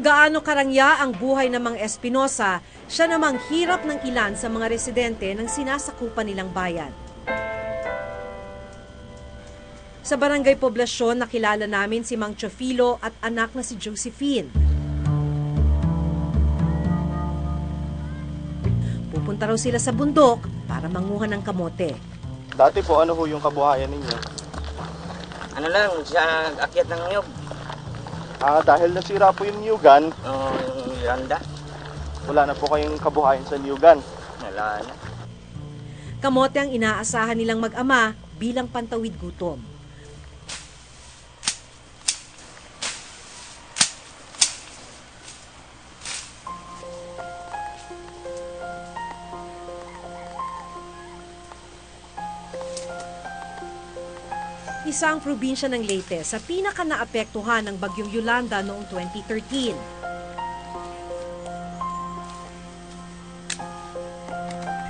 Kung gaano karangya ang buhay ng mga Espinosa, siya namang hirap ng ilan sa mga residente ng sinasakupan nilang bayan. Sa barangay poblasyon, nakilala namin si Mang Chofilo at anak na si Josephine. Pupunta raw sila sa bundok para manguha ng kamote. Dati po, ano ho yung kabuhayan ninyo? Ano lang, sa akyat ng nyog. Ah, dahil nasira po yung Newgan, O yung Yolanda. wala na po kayong kabuhayan sa Newgan. Wala na. Kamote ang inaasahan nilang mag-ama bilang pantawid gutom. Isang probinsya ng Leyte sa pinaka naapektuhan ng bagyong Yolanda noong 2013.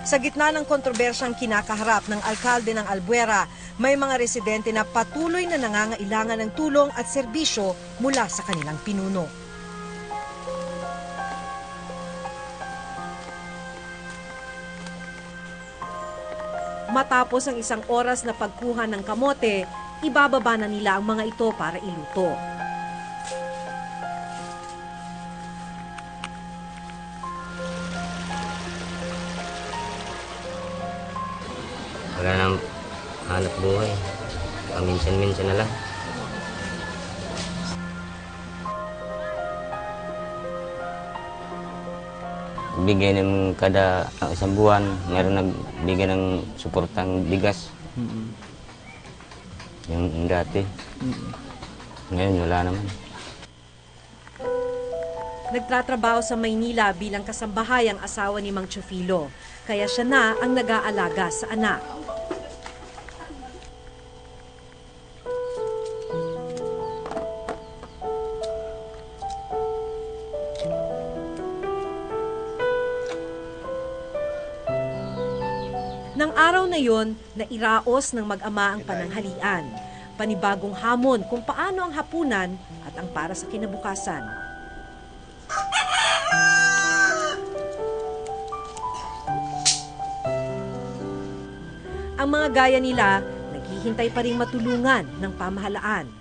Sa gitna ng kontrobersyang kinakaharap ng alkalde ng Albuera, may mga residente na patuloy na nangangailangan ng tulong at serbisyo mula sa kanilang pinuno. Matapos ang isang oras na pagkuha ng kamote, ibababa na nila ang mga ito para iluto. Wala nang hanap buhay. Paminsan-minsan na lang. Bigay ng kada isang buwan, meron nagbigay ng suportang bigas. Yung, yung dati. Ngayon, wala naman. Nagtatrabaho sa Maynila bilang kasambahay ang asawa ni Mang Chofilo, kaya siya na ang nag-aalaga sa anak. Nang araw na yon, nairaos ng mag-ama ang pananghalian. Panibagong hamon kung paano ang hapunan at ang para sa kinabukasan. Ang mga gaya nila, naghihintay pa rin matulungan ng pamahalaan.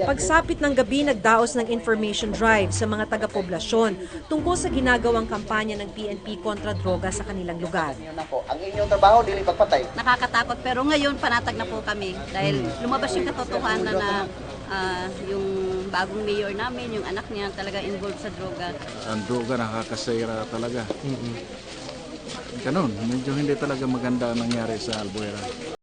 Pagsapit ng gabi, nagdaos ng information drive sa mga taga-poblasyon tungkol sa ginagawang kampanya ng PNP kontra droga sa kanilang lugar. Ang inyong trabaho, dili pagpatay. nakakatakot pero ngayon panatag na po kami dahil lumabas yung katotohanan na ah, yung bagong mayor namin, yung anak niya talaga involved sa droga. ang droga nakakasira talaga. Ganun, medyo hindi talaga maganda ang nangyari sa Albuera.